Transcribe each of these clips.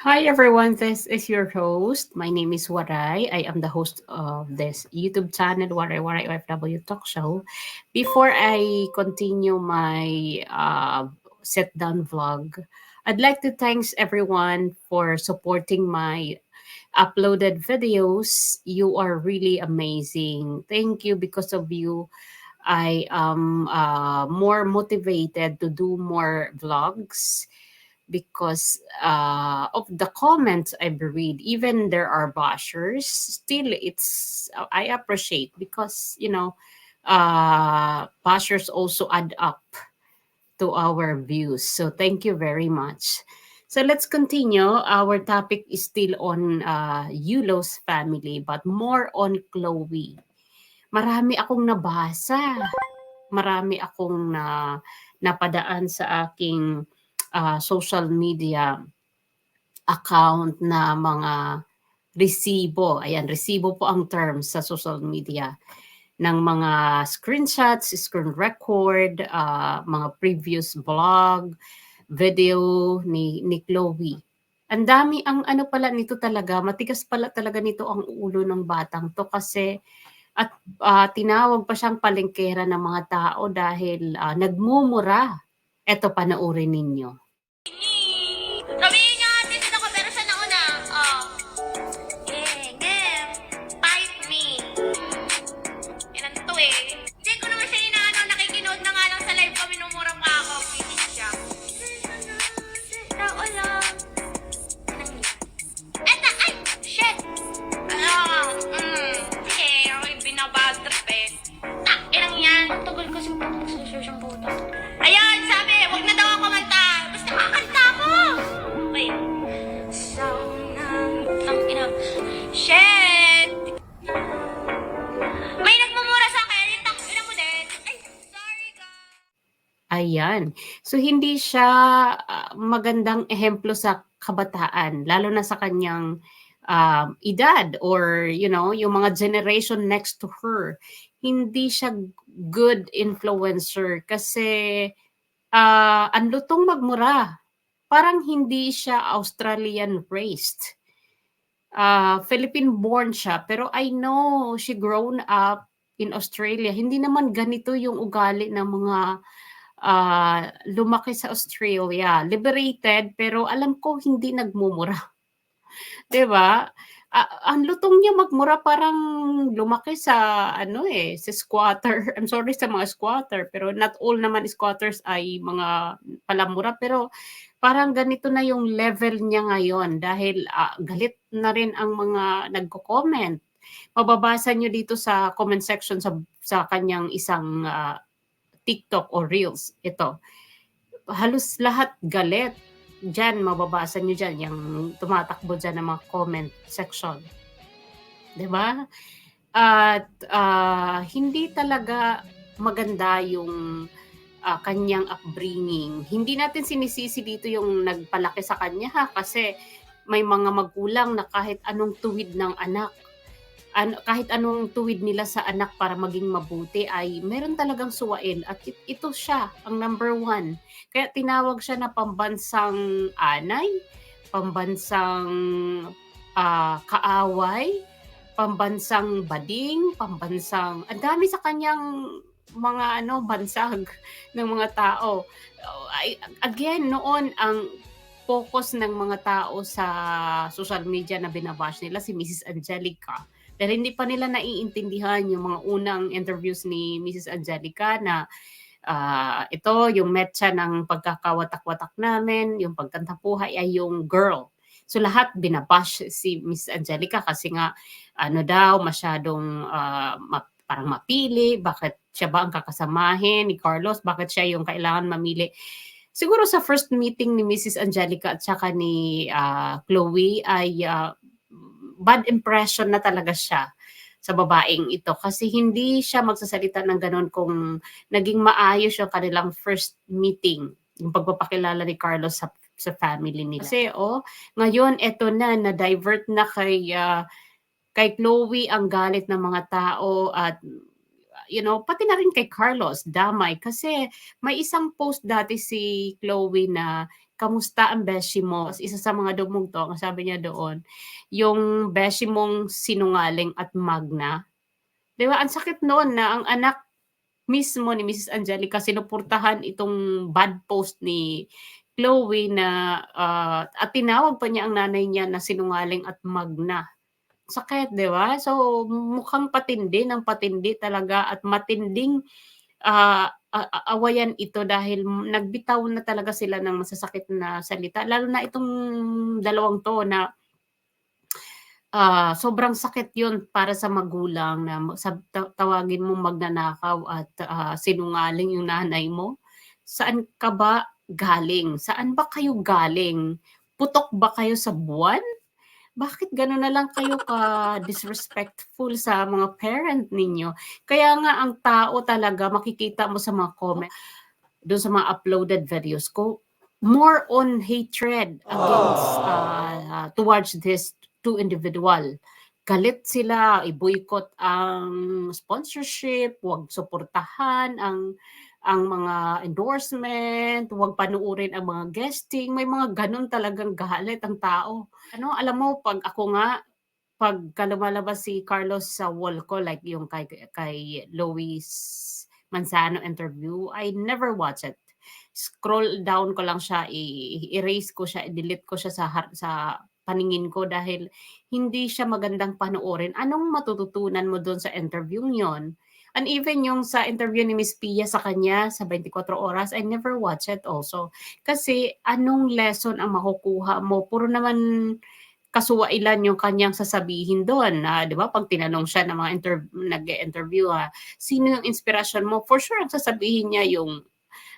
Hi everyone, this is your host. My name is Waray. I am the host of this YouTube channel, Waray Waray OFW Talk Show. Before I continue my uh, sit down vlog, I'd like to thanks everyone for supporting my uploaded videos. You are really amazing. Thank you. Because of you, I am uh, more motivated to do more vlogs because uh, of the comments I've read. Even there are bashers, still it's I appreciate because you know uh, bashers also add up to our views. So thank you very much. So let's continue. Our topic is still on uh, Yulo's family, but more on Chloe. Marami akong nabasa. Marami akong na napadaan sa aking uh, social media account na mga resibo. Ayan, resibo po ang term sa social media ng mga screenshots, screen record, uh, mga previous blog, video ni, ni Chloe. Ang dami ang ano pala nito talaga, matigas pala talaga nito ang ulo ng batang to kasi at uh, tinawag pa siyang palengkera ng mga tao dahil uh, nagmumura. Ito panoorin ninyo. Ayan. So hindi siya uh, magandang ehemplo sa kabataan, lalo na sa kanyang um, edad or you know, yung mga generation next to her. Hindi siya good influencer kasi uh, ang lutong magmura. Parang hindi siya Australian raised. Uh, Philippine born siya pero I know she grown up in Australia. Hindi naman ganito yung ugali ng mga uh, lumaki sa Australia, liberated, pero alam ko hindi nagmumura. 'Di ba? Uh, ang lutong niya magmura parang lumaki sa ano eh, sa squatter. I'm sorry sa mga squatter, pero not all naman squatters ay mga palamura, pero parang ganito na yung level niya ngayon dahil uh, galit na rin ang mga nagko-comment. Mababasa niyo dito sa comment section sa sa kanyang isang uh, TikTok o Reels. Ito. Halos lahat galit. Diyan, mababasa nyo dyan, yung tumatakbo dyan ng mga comment section. ba? Diba? At uh, hindi talaga maganda yung uh, kanyang upbringing. Hindi natin sinisisi dito yung nagpalaki sa kanya ha, kasi may mga magulang na kahit anong tuwid ng anak an, kahit anong tuwid nila sa anak para maging mabuti ay meron talagang suwain at ito siya ang number one. Kaya tinawag siya na pambansang anay, pambansang uh, kaaway, pambansang bading, pambansang ang dami sa kanyang mga ano bansag ng mga tao. Again, noon ang focus ng mga tao sa social media na binabash nila si Mrs. Angelica dahil hindi pa nila naiintindihan yung mga unang interviews ni Mrs. Angelica na uh, ito, yung metsa ng pagkakawatak-watak namin, yung pagkantapuhay ay yung girl. So lahat binabash si Miss Angelica kasi nga ano daw masyadong uh, ma- parang mapili, bakit siya ba ang kakasamahin ni Carlos, bakit siya yung kailangan mamili. Siguro sa first meeting ni Mrs. Angelica at saka ni uh, Chloe ay uh, bad impression na talaga siya sa babaeng ito kasi hindi siya magsasalita ng ganun kung naging maayos yung kanilang first meeting, yung pagpapakilala ni Carlos sa sa family nila. Kasi oh, ngayon eto na na-divert na kay uh, kay Chloe ang galit ng mga tao at you know, pati na rin kay Carlos, damay kasi may isang post dati si Chloe na kamusta ang beshi mo? Isa sa mga dumugtong, sabi niya doon, yung beshi mong sinungaling at magna. 'Di ba? Ang sakit noon na ang anak mismo ni Mrs. Angelica sinuportahan itong bad post ni Chloe na ah, at tinawag pa niya ang nanay niya na sinungaling at magna. Sakit, 'di ba? So mukhang patindi ng patindi talaga at matinding a- awayan ito dahil nagbitaw na talaga sila ng masasakit na salita lalo na itong dalawang to na ah, sobrang sakit yun para sa magulang na ta- tawagin mo magnanakaw at ah, sinungaling yung nanay mo. Saan ka ba galing? Saan ba kayo galing? Putok ba kayo sa buwan? Bakit gano'n na lang kayo ka disrespectful sa mga parent ninyo? Kaya nga ang tao talaga makikita mo sa mga comment doon sa mga uploaded videos ko more on hatred against uh, towards this two individual. Galit sila, i-boycott ang sponsorship, huwag suportahan ang ang mga endorsement, huwag panuorin ang mga guesting, may mga ganun talagang galit ang tao. Ano, alam mo, pag ako nga, pag lumalabas si Carlos sa wall ko, like yung kay, kay Lois Manzano interview, I never watch it. Scroll down ko lang siya, i- erase ko siya, delete ko siya sa, sa paningin ko dahil hindi siya magandang panoorin. Anong matututunan mo doon sa interview yon? And even yung sa interview ni Miss Pia sa kanya sa 24 oras, I never watch it also. Kasi anong lesson ang makukuha mo? Puro naman kasuwailan yung kanyang sasabihin doon. na 'di ba? Pag tinanong siya ng mga inter- nag-interview, ha, sino yung inspiration mo? For sure, ang sasabihin niya yung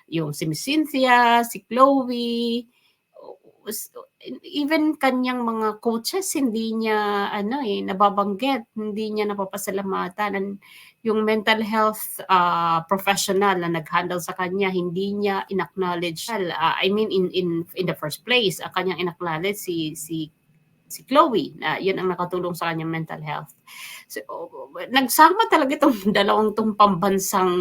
yung si Miss Cynthia, si Chloe, even kanyang mga coaches hindi niya ano eh nababanggit hindi niya napapasalamatan and yung mental health uh, professional na nag-handle sa kanya hindi niya inacknowledge uh, I mean in in in the first place ang kanyang inacknowledge si si si Chloe na yun ang nakatulong sa kanyang mental health. So, nagsama talaga itong dalawang tong pambansang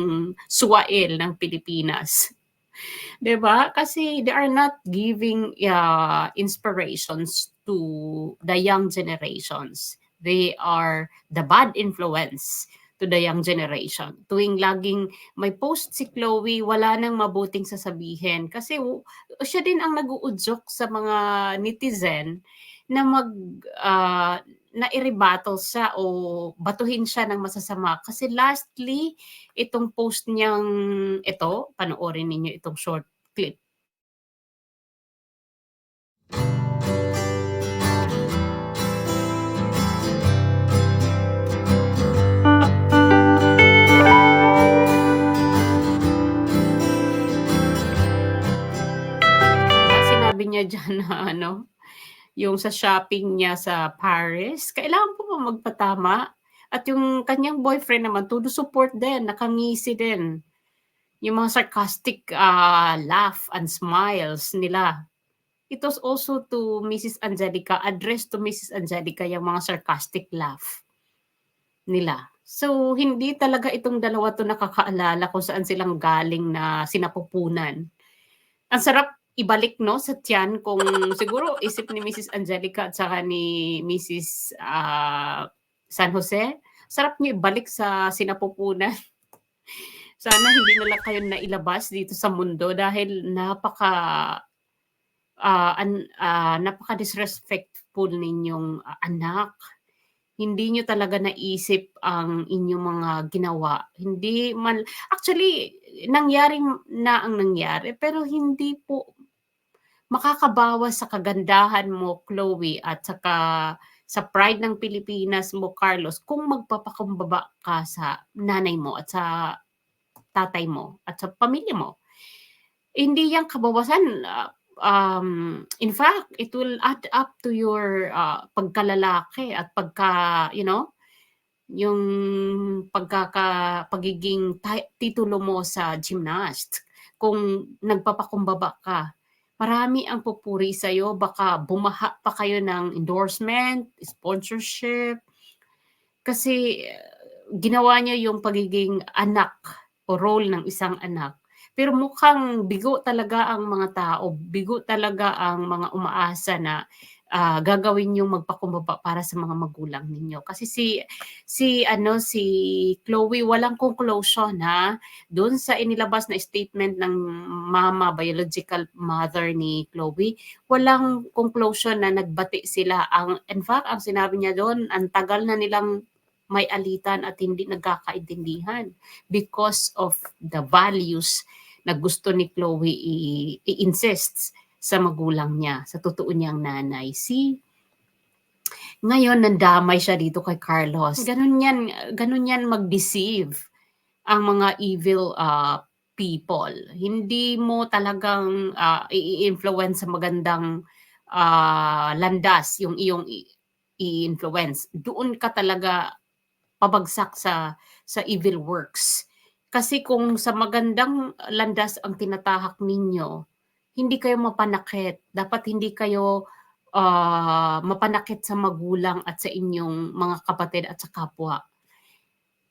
suwail ng Pilipinas. 'Di ba? Kasi they are not giving uh, inspirations to the young generations. They are the bad influence to the young generation. Tuwing laging may post si Chloe, wala nang mabuting sasabihin. Kasi siya din ang nag-uudyok sa mga netizen na mag uh, na iribattle siya o batuhin siya ng masasama. Kasi lastly, itong post niyang ito, panoorin ninyo itong short clip. Niya dyan na ano, yung sa shopping niya sa Paris, kailangan po ba magpatama? At yung kanyang boyfriend naman, todo support din, nakangisi din. Yung mga sarcastic uh, laugh and smiles nila. It was also to Mrs. Angelica, addressed to Mrs. Angelica yung mga sarcastic laugh nila. So, hindi talaga itong dalawa to nakakaalala kung saan silang galing na sinapupunan. Ang sarap ibalik no sa tiyan kung siguro isip ni Mrs. Angelica at saka ni Mrs. uh, San Jose, sarap niyo ibalik sa sinapupunan. Sana hindi na lang kayo nailabas dito sa mundo dahil napaka uh, an, uh, napaka disrespectful ninyong uh, anak. Hindi nyo talaga naisip ang inyong mga ginawa. Hindi man actually nangyari na ang nangyari pero hindi po makakabawas sa kagandahan mo, Chloe, at saka sa pride ng Pilipinas mo, Carlos, kung magpapakumbaba ka sa nanay mo at sa tatay mo at sa pamilya mo. Hindi yan kabawasan. Uh, um, in fact, it will add up to your uh, pagkalalaki at pagka, you know, yung pagkaka pagiging titulo mo sa gymnast kung nagpapakumbaba ka marami ang pupuri sa iyo baka bumaha pa kayo ng endorsement sponsorship. Kasi ginawa niya yung pagiging anak o role ng isang anak. Pero mukhang bigo talaga ang mga tao, bigo talaga ang mga umaasa na ah, gagawin yung magpakumbaba para sa mga magulang ninyo. Kasi si si ano si Chloe walang conclusion ha? Doon sa inilabas na statement ng mama biological mother ni Chloe walang conclusion na nagbati sila. Ang in fact ang sinabi niya doon ang tagal na nilang may alitan at hindi nagkakaintindihan because of the values na gusto ni Chloe i- i-insist sa magulang niya, sa totoo niyang nanay. Si ngayon nandamay siya dito kay Carlos. Ganun yan, ganun yan mag-deceive ang mga evil uh, people. Hindi mo talagang uh, i-influence sa magandang uh, landas yung iyong i-influence. Doon ka talaga pabagsak sa sa evil works. Kasi kung sa magandang landas ang tinatahak ninyo, hindi kayo mapanakit. Dapat hindi kayo ah, mapanakit sa magulang at sa inyong mga kapatid at sa kapwa.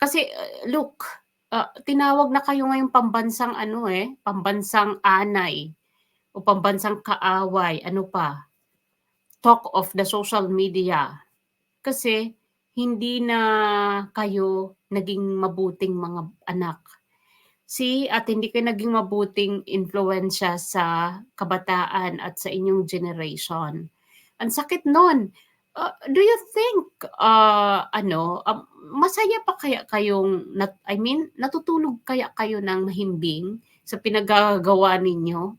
Kasi uh, look, ah, tinawag na kayo ngayong pambansang ano eh, pambansang anay o pambansang kaaway, ano pa, talk of the social media. Kasi hindi na kayo naging mabuting mga anak. Si at hindi kayo naging mabuting influensya sa kabataan at sa inyong generation. Ang sakit nun. Uh, do you think uh, ano um, masaya pa kaya kayong nat, I mean natutulog kaya kayo ng mahimbing sa pinagagawa ninyo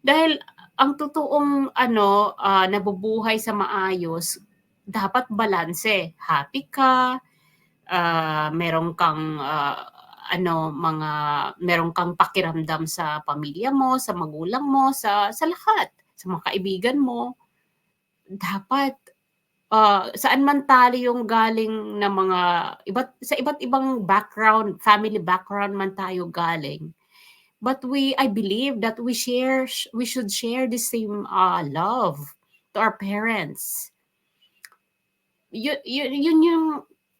dahil ang totoong ano ah, nabubuhay sa maayos dapat balanse happy ka ah, meron kang ah, ano mga meron kang pakiramdam sa pamilya mo sa magulang mo sa sa lahat sa mga kaibigan mo dapat ah, saan man tali yung galing na mga iba't sa iba't ibang background, family background man tayo galing. But we I believe that we share we should share the same uh, love to our parents. Yun, yun, yun yung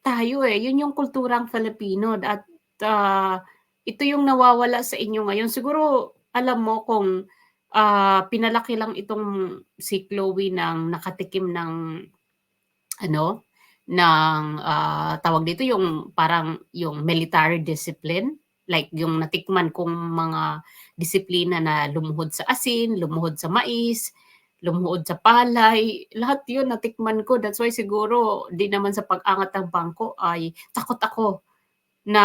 tayo eh, yun yung kulturang Filipino at ah, ito yung nawawala sa inyo ngayon. Siguro alam mo kung ah, pinalaki lang itong si Chloe ng nakatikim ng ano ng ah, tawag dito yung parang yung military discipline like yung natikman kong mga disiplina na lumuhod sa asin, lumuhod sa mais, lumuhod sa palay, lahat yun natikman ko. That's why siguro di naman sa pag-angat ng bangko ay takot ako na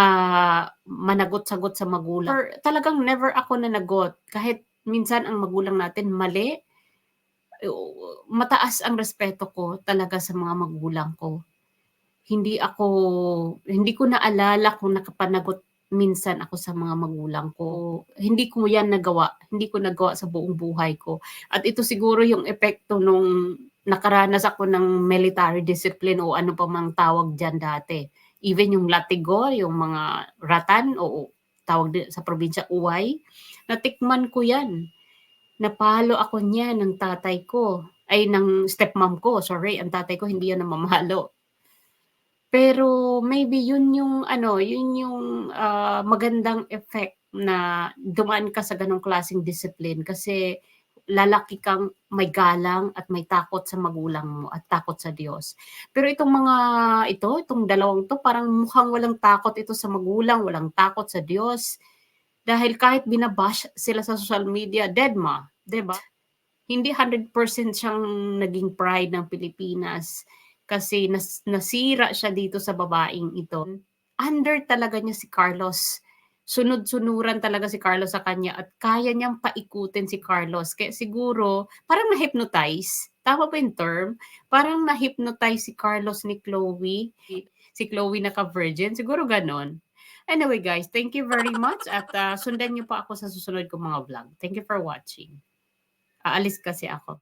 managot-sagot sa magulang. Or talagang never ako nanagot kahit minsan ang magulang natin mali, uh, mataas ang respeto ko talaga sa mga magulang ko. Hindi ako, hindi ko naalala kung nakapanagot minsan ako sa mga magulang ko. Hindi ko yan nagawa. Hindi ko nagawa sa buong buhay ko. At ito siguro yung epekto nung nakaranas ako ng military discipline o ano pa mang tawag dyan dati. Even yung latigo, yung mga ratan o tawag sa probinsya uway, natikman ko yan. Napalo ako niya ng tatay ko, ay ng stepmom ko, sorry, ang tatay ko hindi yan namamalo. Pero maybe yun yung ano, yun yung ah, magandang effect na dumaan ka sa ganong klaseng discipline kasi lalaki kang may galang at may takot sa magulang mo at takot sa Diyos. Pero itong mga ito, itong dalawang to, parang mukhang walang takot ito sa magulang, walang takot sa Diyos. Dahil kahit binabash sila sa social media, dead ma, 'di ba? Hindi 100% siyang naging pride ng Pilipinas kasi nas, nasira siya dito sa babaeng ito. Under talaga niya si Carlos. Sunod-sunuran talaga si Carlos sa kanya at kaya niyang paikutin si Carlos. Kaya siguro, parang na-hypnotize. Tama ba yung term? Parang na-hypnotize si Carlos ni Chloe. Si Chloe naka-virgin. Siguro ganon. Anyway guys, thank you very much at uh, sundan niyo pa ako sa susunod kong mga vlog. Thank you for watching. Aalis kasi ako.